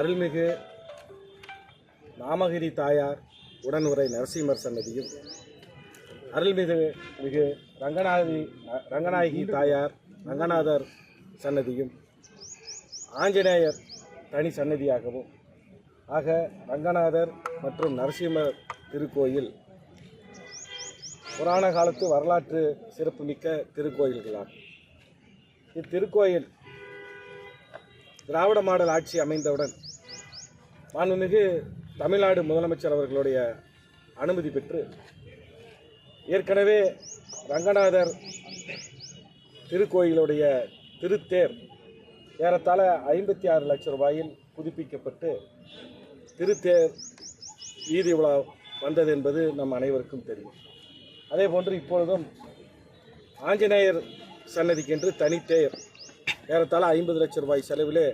அருள்மிகு நாமகிரி தாயார் உடனுரை நரசிம்மர் சன்னதியும். அருள்மிகு மிகு ரங்கநாதி ரங்கநாயகி தாயார் ரங்கநாதர் சன்னதியும். ஆஞ்சநேயர் தனி சன்னதியாகவும். ஆக ரங்கநாதர் மற்றும் நரசிம்மர் திருக்கோயில் புராண காலத்து வரலாற்று சிறப்புமிக்க திருக்கோயில்களாகும் இத்திருக்கோயில் திராவிட மாடல் ஆட்சி அமைந்தவுடன் மாண்புமிகு தமிழ்நாடு முதலமைச்சர் அவர்களுடைய அனுமதி பெற்று ஏற்கனவே ரங்கநாதர் திருக்கோயிலுடைய திருத்தேர் ஏறத்தாழ ஐம்பத்தி ஆறு லட்சம் ரூபாயில் புதுப்பிக்கப்பட்டு திருத்தேர் வீதி உலா வந்தது என்பது நம் அனைவருக்கும் தெரியும். அதே போன்று இப்பொழுதும் ஆஞ்சநேயர் சன்னதிக்கென்று தனித்தேர் ஏறத்தாழ ஐம்பது லட்சம் ரூபாய் செலவிலே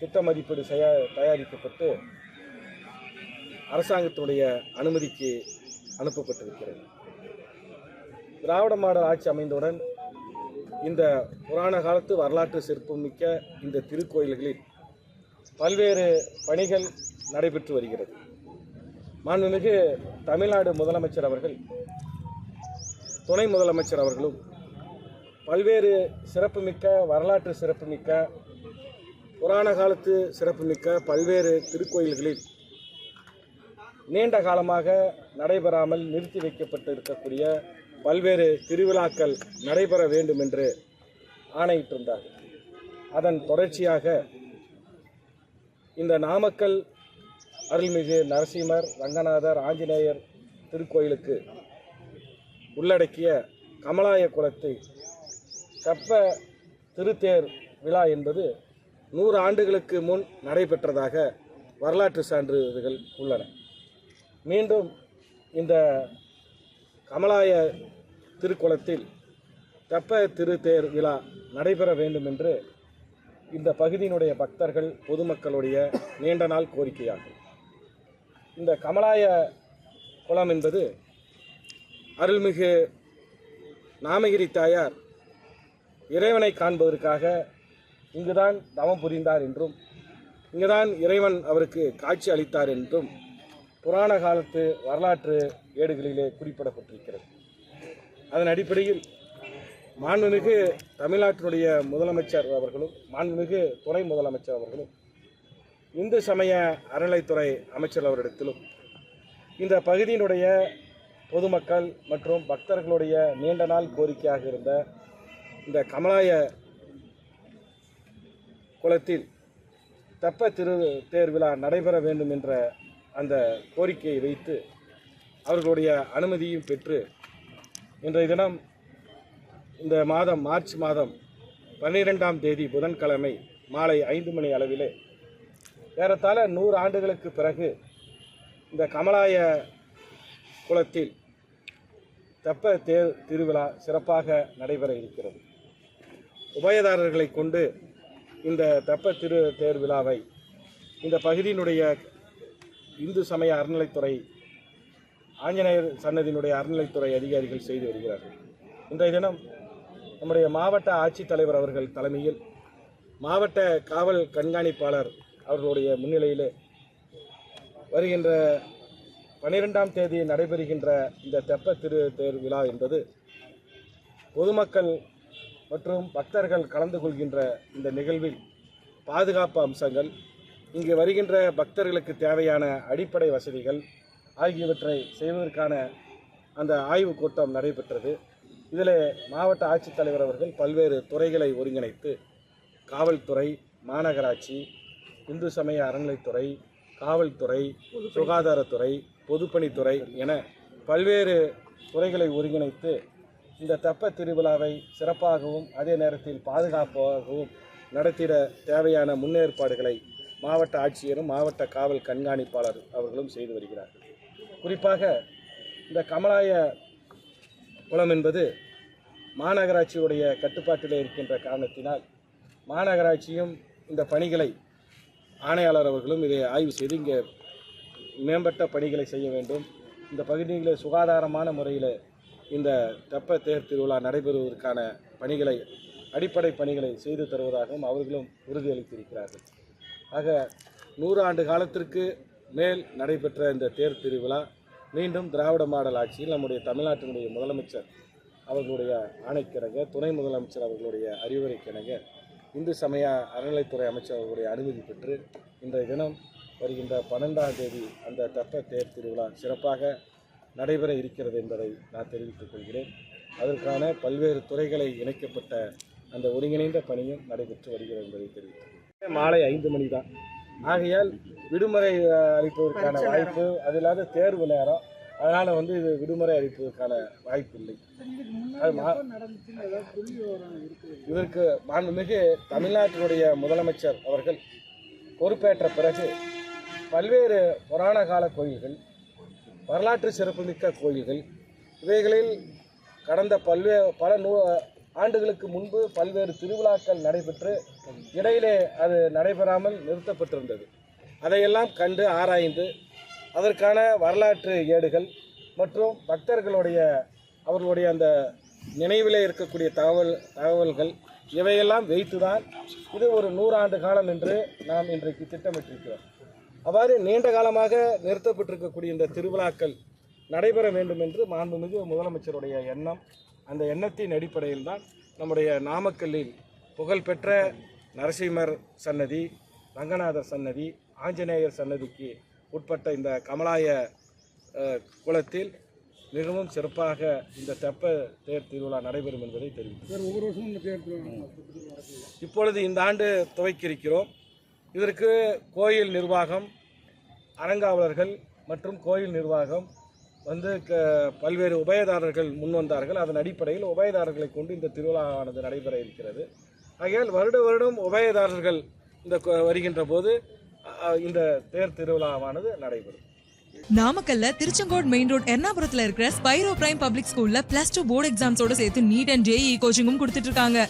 திட்ட மதிப்பீடு செய்ய தயாரிக்கப்பட்டு அரசாங்கத்தினுடைய அனுமதிக்கு அனுப்பப்பட்டிருக்கிறது. திராவிட மாடல் ஆட்சி அமைந்தவுடன் இந்த புராண காலத்து வரலாற்று சிறப்புமிக்க இந்த திருக்கோயில்களில் பல்வேறு பணிகள் நடைபெற்று வருகிறது. மாண்புமிகு தமிழ்நாடு முதலமைச்சர் அவர்கள் துணை முதலமைச்சர் அவர்களும் பல்வேறு சிறப்புமிக்க வரலாற்று சிறப்புமிக்க புராண காலத்து சிறப்புமிக்க பல்வேறு திருக்கோயில்களில் நீண்ட காலமாக நடைபெறாமல் நிறுத்தி வைக்கப்பட்டு இருக்கக்கூடிய பல்வேறு திருவிழாக்கள் நடைபெற வேண்டும் என்று ஆணையிட்டிருந்தார். அதன் தொடர்ச்சியாக இந்த நாமக்கல் அருள்மிகு நரசிம்மர் ரங்கநாதர் ஆஞ்சநேயர் திருக்கோயிலுக்கு உள்ளடக்கிய கமலாய குலத்தை கப்ப திருத்தேர் விழா என்பது நூறு ஆண்டுகளுக்கு முன் நடைபெற்றதாக வரலாற்று சான்றிதழ்கள் உள்ளன. மீண்டும் இந்த கமலாய திருக்குளத்தில் தெப்ப திருத்தேர் விழா நடைபெற வேண்டும் என்று இந்த பகுதியினுடைய பக்தர்கள் பொதுமக்களுடைய நீண்ட நாள் கோரிக்கையாகும். இந்த கமலாய குளம் என்பது அருள்மிகு நாமகிரி தாயார் இறைவனை காண்பதற்காக இங்குதான் தவம் புரிந்தார் என்றும் இங்குதான் இறைவன் அவருக்கு காட்சி அளித்தார் என்றும் புராண காலத்து வரலாற்று ஏடுகளிலே குறிப்பிடப்பட்டிருக்கிறது. அதன் அடிப்படையில் மாண்புமிகு தமிழ்நாட்டினுடைய முதலமைச்சர் அவர்களும் மாண்புமிகு துணை முதலமைச்சர் அவர்களும் இந்து சமய அறநிலைத்துறை அமைச்சர் அவரிடத்திலும் இந்த பகுதியினுடைய பொதுமக்கள் மற்றும் பக்தர்களுடைய நீண்ட நாள் கோரிக்கையாக இருந்த இந்த கமலாய குளத்தில் தெப்ப திரு தேர்விழா நடைபெற வேண்டும் என்ற அந்த கோரிக்கையை வைத்து அவர்களுடைய அனுமதியும் பெற்று இன்றைய தினம் இந்த மாதம் மார்ச் மாதம் பன்னிரெண்டாம் தேதி புதன்கிழமை மாலை ஐந்து மணி அளவிலே ஏறத்தாழ நூறு ஆண்டுகளுக்கு பிறகு இந்த கமலாய குளத்தில் தெப்ப தேர் திருவிழா சிறப்பாக நடைபெற இருக்கிறது. உபயதாரர்களை கொண்டு இந்த தெப்ப திரு தேர் விழாவை இந்த பகுதியினுடைய இந்து சமய அறநிலைத்துறை ஆஞ்சநேயர் சன்னதியினுடைய அறநிலைத்துறை அதிகாரிகள் செய்து வருகிறார்கள். இன்றைய தினம் நம்முடைய மாவட்ட ஆட்சித்தலைவர் அவர்கள் தலைமையில் மாவட்ட காவல் கண்காணிப்பாளர் அவர்களுடைய முன்னிலையில் வருகின்ற பன்னிரெண்டாம் தேதி நடைபெறுகின்ற இந்த தெப்ப திரு தேர் விழா என்பது பொதுமக்கள் மற்றும் பக்தர்கள் கலந்து கொள்கின்ற இந்த நிகழ்வில் பாதுகாப்பு அம்சங்கள் இங்கு வருகின்ற பக்தர்களுக்கு தேவையான அடிப்படை வசதிகள் ஆகியவற்றை செய்வதற்கான அந்த ஆய்வுக் கூட்டம் நடைபெற்றது. இதில் மாவட்ட ஆட்சித்தலைவர் அவர்கள் பல்வேறு துறைகளை ஒருங்கிணைத்து காவல்துறை மாநகராட்சி இந்து சமய அறநிலைத்துறை காவல்துறை சுகாதாரத்துறை பொதுப்பணித்துறை என பல்வேறு துறைகளை ஒருங்கிணைத்து இந்த தெப்ப திருவிழாவை சிறப்பாகவும் அதே நேரத்தில் பாதுகாப்பாகவும் நடத்திட தேவையான முன்னேற்பாடுகளை மாவட்ட ஆட்சியரும் மாவட்ட காவல் கண்காணிப்பாளர் அவர்களும் செய்து வருகிறார்கள். குறிப்பாக இந்த கமலாய குளம் என்பது மாநகராட்சியுடைய கட்டுப்பாட்டில் இருக்கின்ற காரணத்தினால் மாநகராட்சியும் இந்த பணிகளை ஆணையாளர் அவர்களும் இதை ஆய்வு செய்து இங்கே மேம்பட்ட பணிகளை செய்ய வேண்டும். இந்த பகுதிகளில் சுகாதாரமான முறையில் இந்த தெப்ப தேர் திருவிழா நடைபெறுவதற்கான பணிகளை அடிப்படை பணிகளை செய்து தருவதாகவும் அவர்களும் உறுதியளித்திருக்கிறார்கள். ஆக நூறு ஆண்டு காலத்திற்கு மேல் நடைபெற்ற இந்த தேர் திருவிழா மீண்டும் திராவிட மாடல் ஆட்சியில் நம்முடைய தமிழ்நாட்டினுடைய முதலமைச்சர் அவர்களுடைய ஆணைக்கிணங்க துணை முதலமைச்சர் அவர்களுடைய அறிவுரைக்கிணங்க இந்து சமய அறநிலைத்துறை அமைச்சர் அவர்களுடைய அனுமதி பெற்று இன்றைய தினம் வருகின்ற பன்னெண்டாம் தேதி அந்த தெப்ப தேர் திருவிழா சிறப்பாக நடைபெற இருக்கிறது என்பதை நான் தெரிவித்துக் கொள்கிறேன். அதற்கான பல்வேறு துறைகளை இணைக்கப்பட்ட அந்த ஒருங்கிணைந்த பணியும் நடைபெற்று வருகிறது என்பதை தெரிவித்துக் மாலை ஐந்து மணி தான். ஆகையால் விடுமுறை அளிப்பதற்கான வாய்ப்பு அது இல்லாத தேர்வு நேரம். அதனால் வந்து இது விடுமுறை அளிப்பதற்கான வாய்ப்பு இல்லை. இதற்கு மாண்புமிகு தமிழ்நாட்டினுடைய முதலமைச்சர் அவர்கள் பொறுப்பேற்ற பிறகு பல்வேறு புராண கால கோயில்கள் வரலாற்று சிறப்புமிக்க கோயில்கள். இவைகளில் கடந்த பல்வே பல நூ ஆண்டுகளுக்கு முன்பு பல்வேறு திருவிழாக்கள் நடைபெற்று இடையிலே அது நடைபெறாமல் நிறுத்தப்பட்டிருந்தது. அதையெல்லாம் கண்டு ஆராய்ந்து அதற்கான வரலாற்று ஏடுகள் மற்றும் பக்தர்களுடைய அவர்களுடைய அந்த நினைவிலே இருக்கக்கூடிய தகவல் தகவல்கள் இவையெல்லாம் வைத்துதான் இது ஒரு நூறாண்டு காலம் என்று நாம் இன்றைக்கு திட்டமிட்டிருக்கிறோம். அவ்வாறு நீண்ட காலமாக நிறுத்தப்பட்டிருக்கக்கூடிய இந்த திருவிழாக்கள் நடைபெற வேண்டும் என்று மாண்புமிகு முதலமைச்சருடைய எண்ணம். அந்த எண்ணத்தின் அடிப்படையில் தான் நம்முடைய நாமக்கல்லில் புகழ்பெற்ற நரசிம்மர் சன்னதி ரங்கநாதர் சன்னதி ஆஞ்சநேயர் சன்னதிக்கு உட்பட்ட இந்த கமலாய குளத்தில் மிகவும் சிறப்பாக இந்த தெப்ப தேர் திருவிழா நடைபெறும் என்பதை தெரிவித்தேன் இப்பொழுது இந்த ஆண்டு துவக்கியிருக்கிறோம். இதற்கு கோயில் நிர்வாகம் அறங்காவலர்கள் மற்றும் கோயில் நிர்வாகம் வந்து க பல்வேறு உபயதாரர்கள் முன்வந்தார்கள் அதன் அடிப்படையில் உபயதாரர்களை கொண்டு இந்த திருவிழாவானது நடைபெற இருக்கிறது. ஆகையால் வருட வருடம் உபயதாரர்கள் இந்த வருகின்ற போது இந்த தேர் திருவிழாவானது நடைபெறும். நாமக்கல்ல திருச்செங்கோடு மெயின் ரோட் எர்ணாபுரத்துல இருக்கிற ஸ்பைரோ பிரைம் பப்ளிக் ஸ்கூல்ல பிளஸ் டூ போர்டு எக்ஸாம்ஸோட சேர்த்து நீட் அண்ட் ஜேஇ கோச்சிங்கும் கொடுத்துட்டு இருக்காங்க.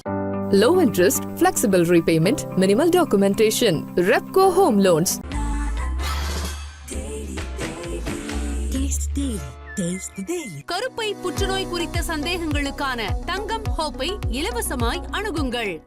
Low interest flexible repayment minimal documentation Repco home loans கருப்பை புற்றுநோய் குறித்த சந்தேகங்களுக்கான தங்கம் ஹோப்பை இலவசமாய் அணுகுங்கள்